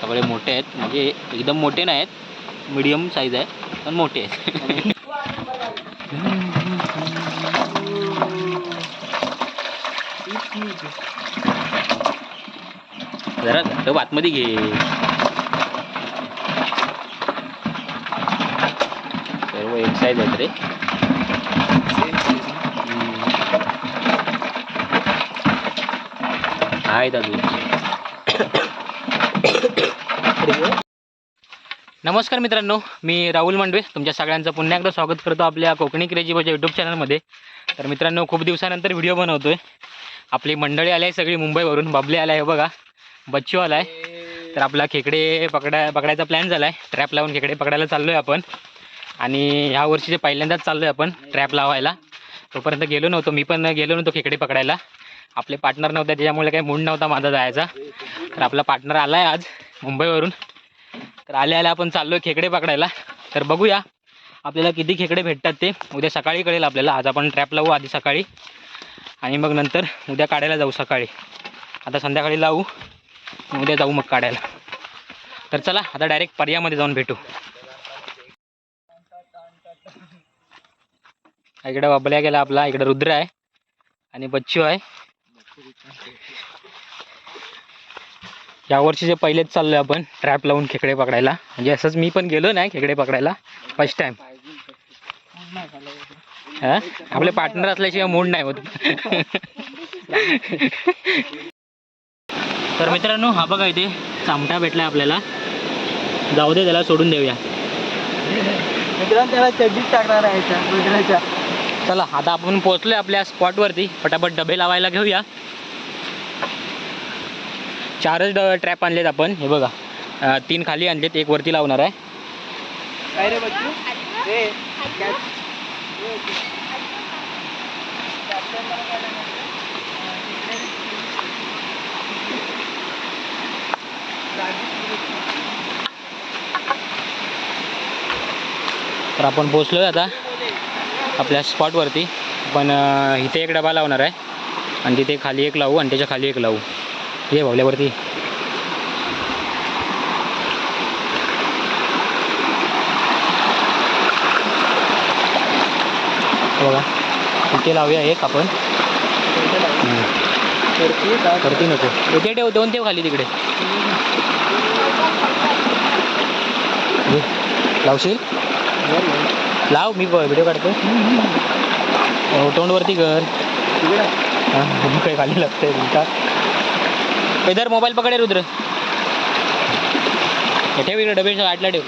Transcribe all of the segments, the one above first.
सगळे मोठे आहेत. म्हणजे एकदम मोठे नाही आहेत. मीडियम साईज आहे पण मोठे आहेत. जरा तो आतमध्ये घे. सर्व एक साईज आहेत रे. आहेत अजून. नमस्कार मित्रांनो मी राहुल मांडवे. तुमच्या सगळ्यांचं पुन्हा एकदा स्वागत करतो आपल्या कोकणी क्रेजी भाषा यूट्यूब चॅनलमध्ये तर मित्रांनो खूप दिवसानंतर व्हिडिओ बनवतोय. आपली मंडळी आली आहे सगळी मुंबईवरून. बाबले आला आहे बघा. बच्चू आला आहे. तर आपला खेकडे पकडा पकडायचा प्लॅन झाला आहे ट्रॅप लावून खेकडे पकडायला चाललो आहे आपण. आणि ह्या वर्षीचे पहिल्यांदाच चाललो आहे आपण ट्रॅप लावायला. तोपर्यंत गेलो नव्हतो. मी पण गेलो नव्हतो खेकडे पकडायला. आपले पार्टनर नव्हते त्याच्यामुळे काही मूड नव्हता माझा जायचा. तर आपला पार्टनर आला आहे आज मुंबईवरून. तर आले आले आपण चाललो आहे खेकडे पकडायला. तर बघूया आपल्याला किती खेकडे भेटतात ते. उद्या सकाळी कळेल आपल्याला. आज आपण ट्रॅप लावू आधी सकाळी. आणि मग नंतर उद्या काढायला जाऊ सकाळी. आता संध्याकाळी लावू उद्या जाऊ मग काढायला. तर चला आता डायरेक्ट पर्यामध्ये जाऊन भेटू. इकडे बाबल्या गेला आपला इकडे रुद्र आहे. आणि बच्चू आहे. या वर्षी जे पहिलेच चाललोय आपण ट्रॅप लावून खेकडे पकडायला. म्हणजे असंच मी पण गेलो नाही खेकडे पकडायला. फर्स्ट टाइम आपले पार्टनर असल्याशिवाय मूड नाही होत. तर मित्रांनो हा बघा इथे चामटा भेटलाय आपल्याला. जाऊ दे त्याला सोडून देऊया. मित्रांनो त्याला चड्डीच टाकणार आहे चला आता आपण पोहोचलोय आपल्या स्पॉटवरती पटापट डबे लावायला घेऊया. चारच ट्रॅप आणलेत आपण. हे बघा. तीन खाली आणलेत. एक वरती लावणार आहे. तर आपण पोचलोय आता. आपल्या स्पॉटवरती पण इथे एक डबा लावणार आहे. आणि तिथे खाली एक लावू आणि त्याच्याखाली एक लावू. ये भावल्यावरती बघा. इथे लावूया एक आपण. करती नको. इथे ठेव दोन ठेव खाली तिकडे. लावशील? लाव मी व्हिडिओ काढतो. तोंडवरती कर मग काय खाली लागतंय तुमचा. इधर मोबाईल पकडे रुद्र. ठेव इकडे डबे आटला ठेव.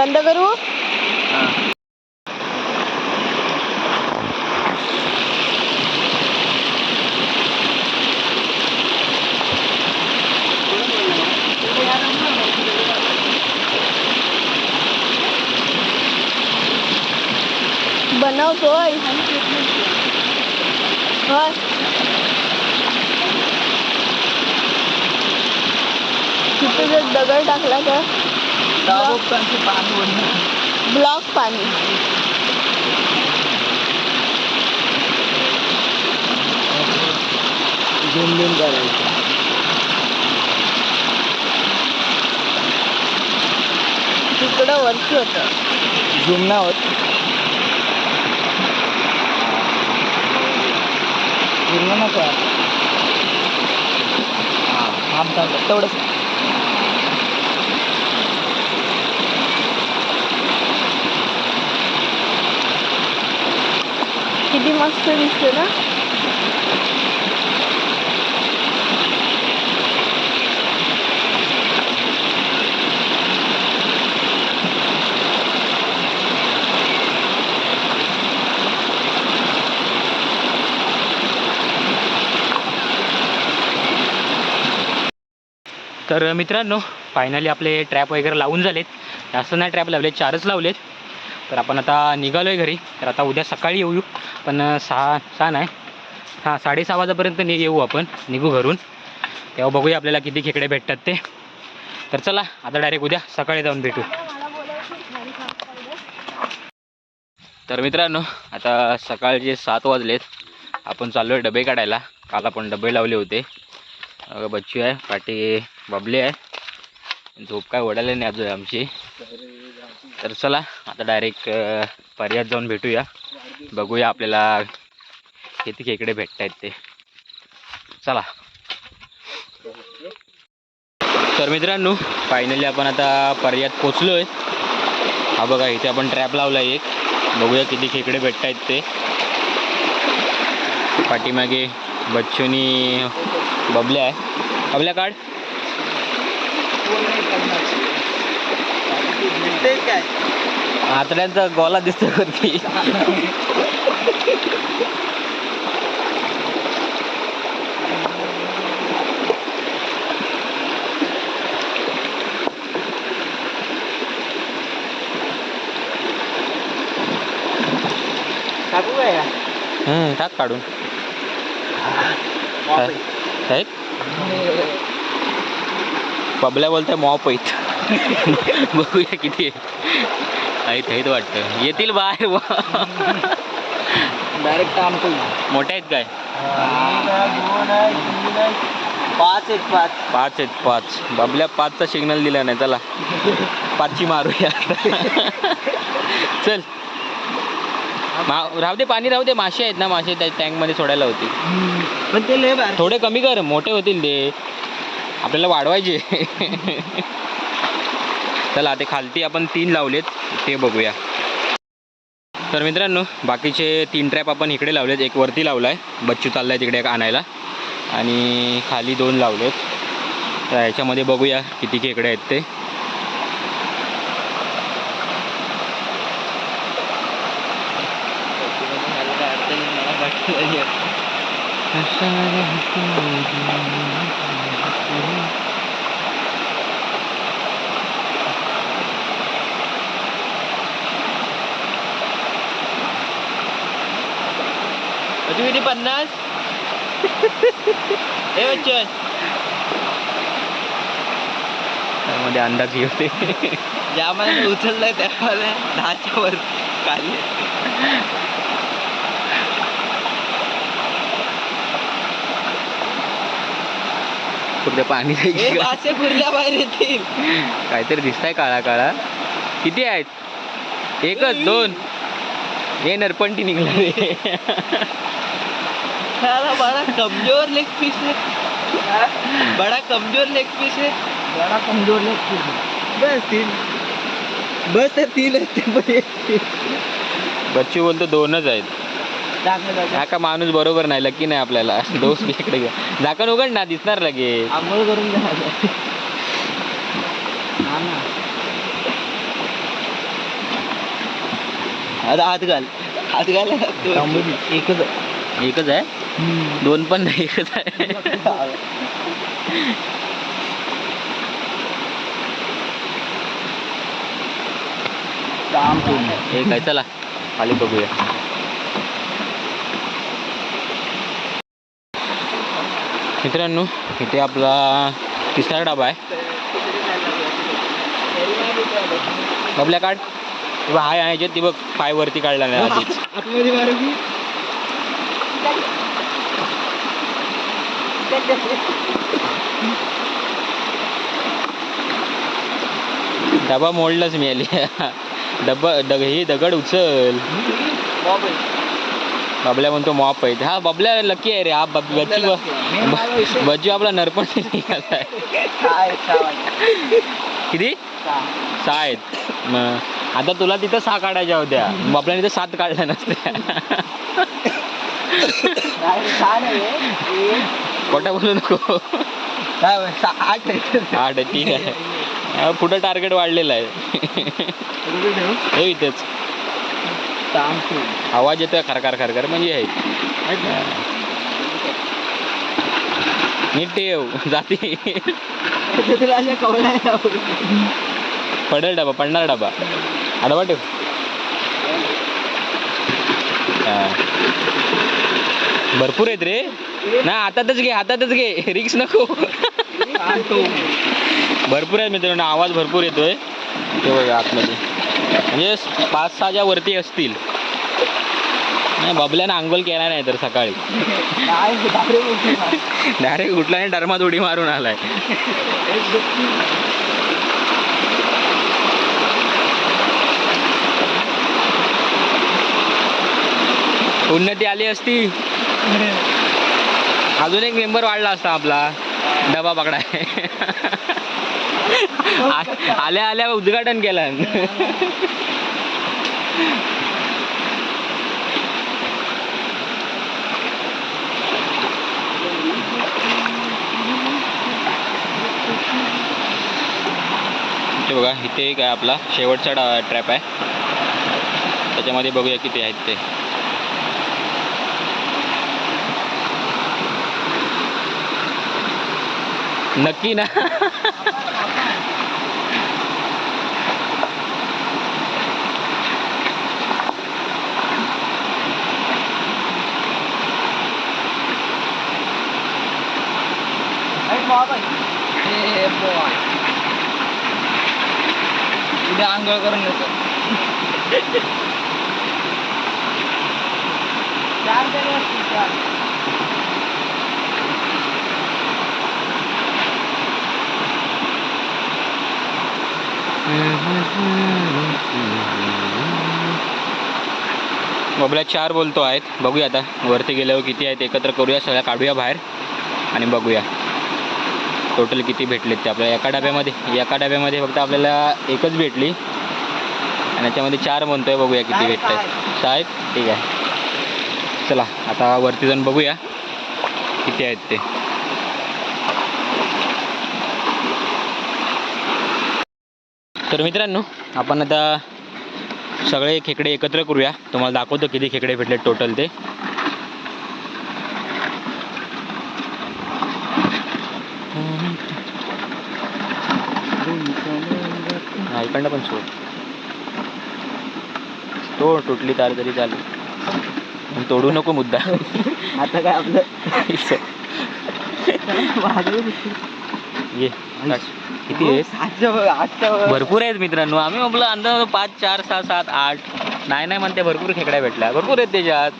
बंद करू? बनवतोय. तिथे जर दगड टाकला तर? ब्लॉक पाणी. झूम बिम करायचं तिकडं वरती होतं. झूम नाही होत नको. हा चालतं तेवढंच. किती मस्त दिसते ना? तर मित्रांनो फायनली आपले ट्रॅप वगैरे लावून झालेत. जास्त नाही ट्रॅप लावले चारच लावलेत. तर आपण आता निघालोय घरी. तर आता उद्या सकाळी येऊ पण सहा सहा नाही. हां साडेसहा वाजेपर्यंत नि येऊ आपण. निघू घरून. तेव्हा बघूया आपल्याला किती खेकडे भेटतात ते. तर चला आता डायरेक्ट उद्या सकाळी जाऊन भेटू. तर मित्रांनो आता सकाळचे सात वाजलेत. आपण चाललो आहे डबे काढायला. काल आपण डबे लावले होते. बच्चू आहे पाठी बबले आहे. झोप काय ओढायला नाही अजून आमची. तर चला आता डायरेक्ट पर्यात जाऊन भेटूया. बघूया आपल्याला किती खेकडे भेटत आहेत ते. चला. तर मित्रांनो फायनली आपण आता पर्यात पोचलो आहे हा बघा इथे आपण ट्रॅप लावला एक. बघूया किती खेकडे भेटत आहेत ते. पाठीमागे बच्चूनी बबल्या आहे. बबल्या काढ. ते काय? आतड्यांचा गोला दिसतोय वरती टाकू काय का? हम्म, टाक काढून. बबल्या बोलतोय मॉप आहेत. बघूया किती आहेत आहेत आहेत वाटतं. येतील बाहेर डायरेक्ट काम करू मोठ्या आहेत काय? पाच आहेत पाच. पाच आहेत पाच. बबल्या पाचचा सिग्नल दिला नाही चला. पाचची मारूया. चल. मा राहू दे पाणी राहू दे. मासे आहेत ना मासे त्या टँकमध्ये सोडायला होती. पण ते लय थोडे कमी कर. मोठे होतील ते. आपल्याला वाढवायचे. चला ते खालती आपण तीन लावलेत ते बघूया. तर मित्रांनो बाकीचे तीन ट्रॅप आपण इकडे लावलेत. एक वरती लावला आहे बच्चू चाललाय तिकडे एक आणायला. आणि खाली दोन लावलेत. तर ह्याच्यामध्ये बघूया किती खेकडे आहेत ते. किती किती? पन्नास? ए बच्चन त्यामध्ये अंदाज होते. ज्या मला उचललाय त्याला दहाच्या वर खाली कुठे पाणी हे का? मासे कुर्ल्या बाहेर येतील. काहीतरी दिसताय काळा काळा. किती आहेत? एकच दोन. हे नरपंटी निघला साला बड़ा कमजोर लेग पीस है। बड़ा कमजोर लेग पीस है। बड़ा कमजोर लेग पीस है। बस तीन। बस ते तीन आहेत ते. बच्चू बोलतो दोनच आहेत. हा का माणूस बरोबर नाही लकी नाही आपल्याला. दोस्त इकडे घ्या झाकण उघड ना दिसणार लगे आंघोळ करून घ्या हा ना. आता हात घाल. हात घाल एकच. एकच आहे. दोन पण नाही एकच आहे. एक आहे चला. खाली बघूया. मित्रांनो इथे आपला तिसरा डबा आहे. बबल्या काढ. हाय आहे ती बघ पाय वरती काढला नाही आधीच. डबा मोडलाच मी आली. डबा दग ही दगड उचल. बबल्या म्हणतो मॉप आहे हा बबल्या लकी आहे रे. हा बच्चू बच्चू आपला नरपण किती? सहा. आहेत. मग आता तुला तिथं सहा काढायच्या होत्या. बबल्याने तर सात काढल्या नसत्या. खोटा बोलू नको. आठ आठ आहे, ठीक आहे. पुढं टार्गेट वाढलेलं आहे. हे इथेच. आवाज येतोय खरखर खरखर. म्हणजे आहे नीट ठेव जाती. पडेल डबा पडणार डबा. आडवा ठेव. भरपूर आहेत रे. ना हातातच घे हातातच घे. रिक्स नको. भरपूर आहेत मित्रांनो आवाज भरपूर येतोय. ते बघा आतमध्ये. म्हणजे पाच सहाच्या वरती असतील. नाही बबल्यानं आंघोल केला नाही तर सकाळी. डायरेक्ट उठला नाही डरमात उडी मारून आलाय. उन्नती आली असती. अजून एक मेंबर वाढला असता आपला. डबा पकडाय. आल्या आल्या उद्घाटन केलं. बघा इथे एक आहे आपला. शेवटचा ट्रॅप आहे. त्याच्यामध्ये बघूया किती आहेत ते. नक्की ना एक बाबा. ए, boy. उद्या आंघोळ घेतो चार बोलतो आहेत. बघूया आता. वरती गेल्यावर किती आहेत एकत्र करूया सगळ्या काढूया बाहेर आणि बघूया. टोटल किती भेटलेत ते आपल्याला एका डब्यामध्ये. एका डब्यामध्ये फक्त आपल्याला एकच भेटली. आणि याच्यामध्ये चार म्हणतोय बघूया किती भेटत आहेत सहा आहेत ठीक आहे. चला आता वरती जाऊन बघूया किती आहेत ते. तर मित्रांनो आपण आता सगळे खेकडे एकत्र करूया. तुम्हाला दाखवतो किती खेकडे भेटले टोटल ते. इकडनं पण सोड. तो तुटली तार तरी चालेल. तोडू नको मुद्दा. आता काय आपलं. ये. किती आहे बघ. भरपूर आहेत मित्रांनो. आम्ही आपलं अंदाज पाच चार सहा सात आठ. नाही नाही म्हणते भरपूर खेकड्या भेटल्या. भरपूर आहेत त्याच्यात.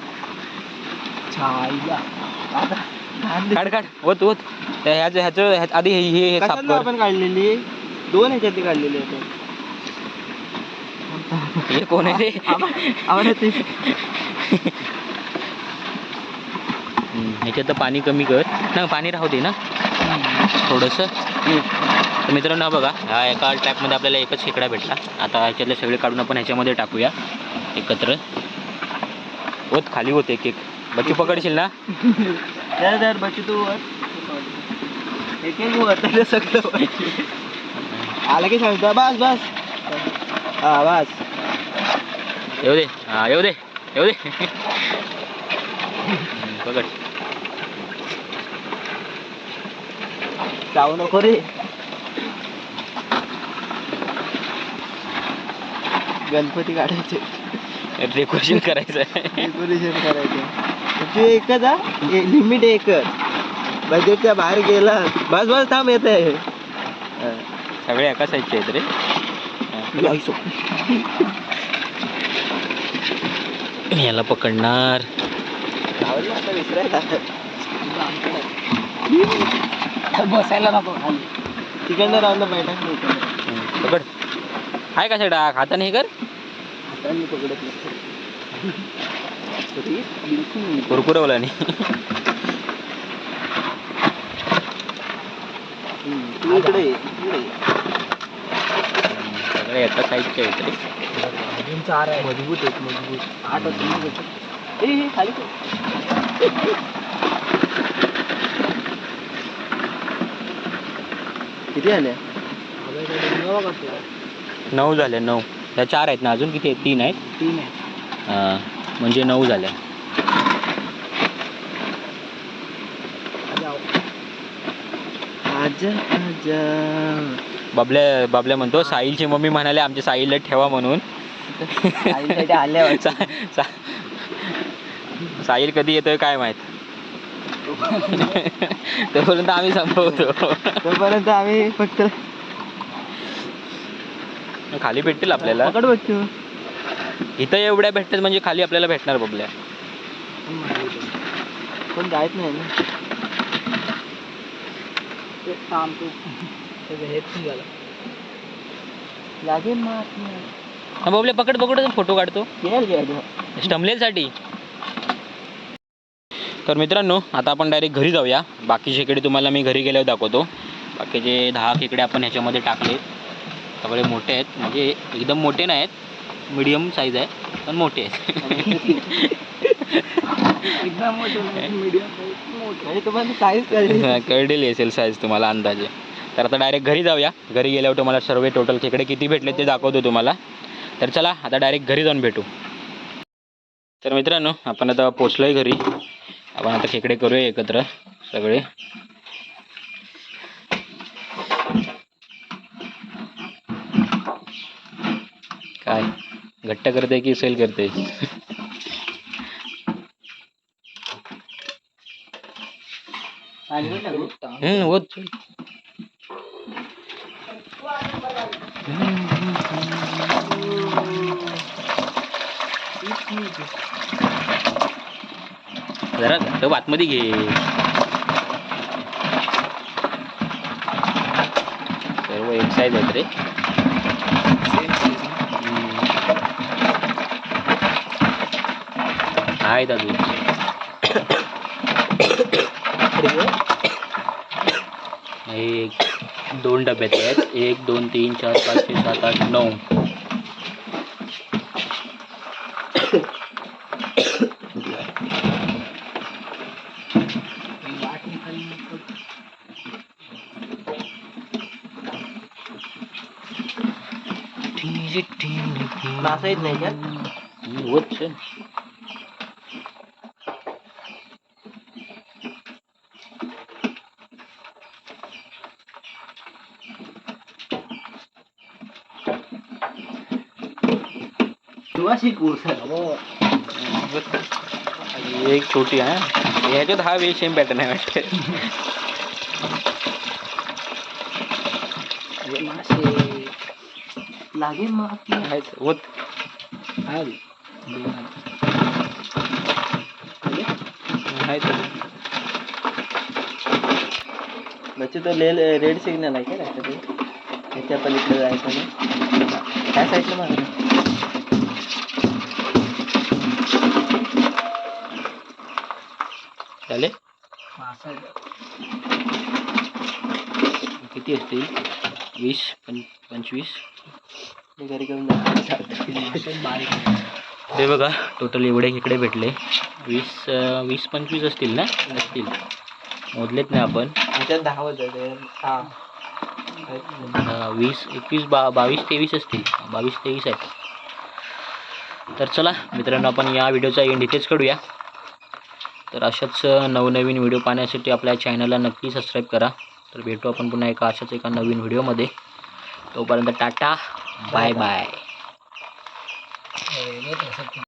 काढ काढ. होत होत ह्याचं ह्याचं ह्या- आधी हे हे हे साफ आपण काढलेली? दोन ह्याच्यातली काढलेली आहे हे कोण आहे ते? ह्याच्यात पाणी कमी कर. ना पाणी राहू दे ना. थोडंसं. तर मित्रांनो हा बघा ह्या एका ट्रॅपमध्ये आपल्याला एकच खेकडा भेटला. आता ह्याच्यातले सगळे काढून आपण ह्याच्यामध्ये टाकूया एकत्र. होत खाली होते एक एक. बच्चू पकडशील ना? दर दर बची तू एक एक सगळं. आला की सांगतो. बस बस. हा बस. येऊ दे. हा येऊ दे. येऊ दे. पकड. जाऊ नको रे. गणपती काढायचे. डेकोरेशन करायचं आहे डेकोरेशन करायचं तुझी एकच हा? लिमिट एकच. बजेटच्या बाहेर गेला बस बस थांब येत आहे सगळे एका साईजचे आहेत रे. याला पकडणार. बसायला नको. तिकडनं राहून बैठक पकड. आहे का डाक हाताने हे कर. हातांनी पकडत नाही. कुरकुरवला नाही. इकडे. सगळे एका मजबूत आहेत मजबूत. आठ ए हे, खाली ठेव. किती आल्या? नऊ झाल्या नऊ. त्या चार आहेत ना अजून किती आहेत? तीन आहेत? तीन आहे हा, म्हणजे नऊ झाल्या आज आजा आजा. बाबल्या बाबल्या म्हणतो साहिलची मम्मी म्हणाले आमच्या साहिलला ठेवा म्हणून. सा- सा- साहिल कधी येतोय काय माहीत? तोपर्यंत आम्ही संपवतो. तोपर्यंत आम्ही फक्त खाली भेटतील आपल्याला. पकड बच्चू. इथं एवढ्या भेटतात म्हणजे खाली आपल्याला भेटणार बबल्या. कोण जायत नाही ना. ते थांब तू त्याचं हेच निघालं लागेल मग हा, बबल्या पकड पकड फोटो काढतो. गेल गेल स्टमलेलसाठी तर मित्रांनो आता आपण डायरेक्ट घरी जाऊया. बाकी खेकडे तुम्हाला मी घरी गेल्यावर दाखवतो. बाकीचे दहा खेकडे आपण ह्याच्यामध्ये टाकले. सगळे मोठे आहेत. म्हणजे एकदम मोठे नाही आहेत. मीडियम साईज आहे पण मोठे आहेत. एकदम मोठं मीडियम म्हणजे तुम्हाला साईज कळली. कळलेली असेल साईज तुम्हाला अंदाजे. तर आता डायरेक्ट घरी जाऊया. घरी गेल्यावर तुम्हाला सर्व टोटल खेकडे किती भेटले ते दाखवतो तुम्हाला. तर चला आता डायरेक्ट घरी जाऊन भेटू. तर मित्रांनो आपण आता पोचलोय घरी. आपण आता खेकडे करूया एकत्र सगळे. काय? घट्ट करते की सेल करते? हम्म होत. जरा घट्ट आतमध्ये घे. सर्व एक साईज आहेत रे. आहेत अजून एक दोन डब्याचे आहेत। एक दोन तीन चार पाच छे सात आठ नऊ मासा येत नाही का हम्म, होत છે. किंवा शिकू सर ही एक छोटी आहे ह्याच्यात हा वे सेम पॅटर्न आहे वाटतं मासे लागेल मग. आहेच, होत आली. आहेच. बच्चे तो ले रेड सिग्नल आहे का नाही ते ह्याच्या पलीकडे जायचं काय साईडला मागं किती असतील वीस पं पंचवीस? हे बघा टोटल एवढे इकडे भेटले. वीस वीस पंचवीस असतील ना? असतील मोजलेत नाही आपण. ह्याच्यात दहा होते हा वीस एकवीस बा बावीस तेवीस असतील. बावीस तेवीस आहेत. तर चला मित्रांनो आपण या व्हिडिओचा एंड इथेच करूया. तर अशाच नवनवीन व्हिडिओ पाहण्यासाठी आपल्या चॅनलला नक्की सबस्क्राईब करा. तर भेटू आपण पुन्हा एका अशाच एका नवीन व्हिडिओमध्ये. तोपर्यंत टाटा. Bye bye. हो, हो, हो,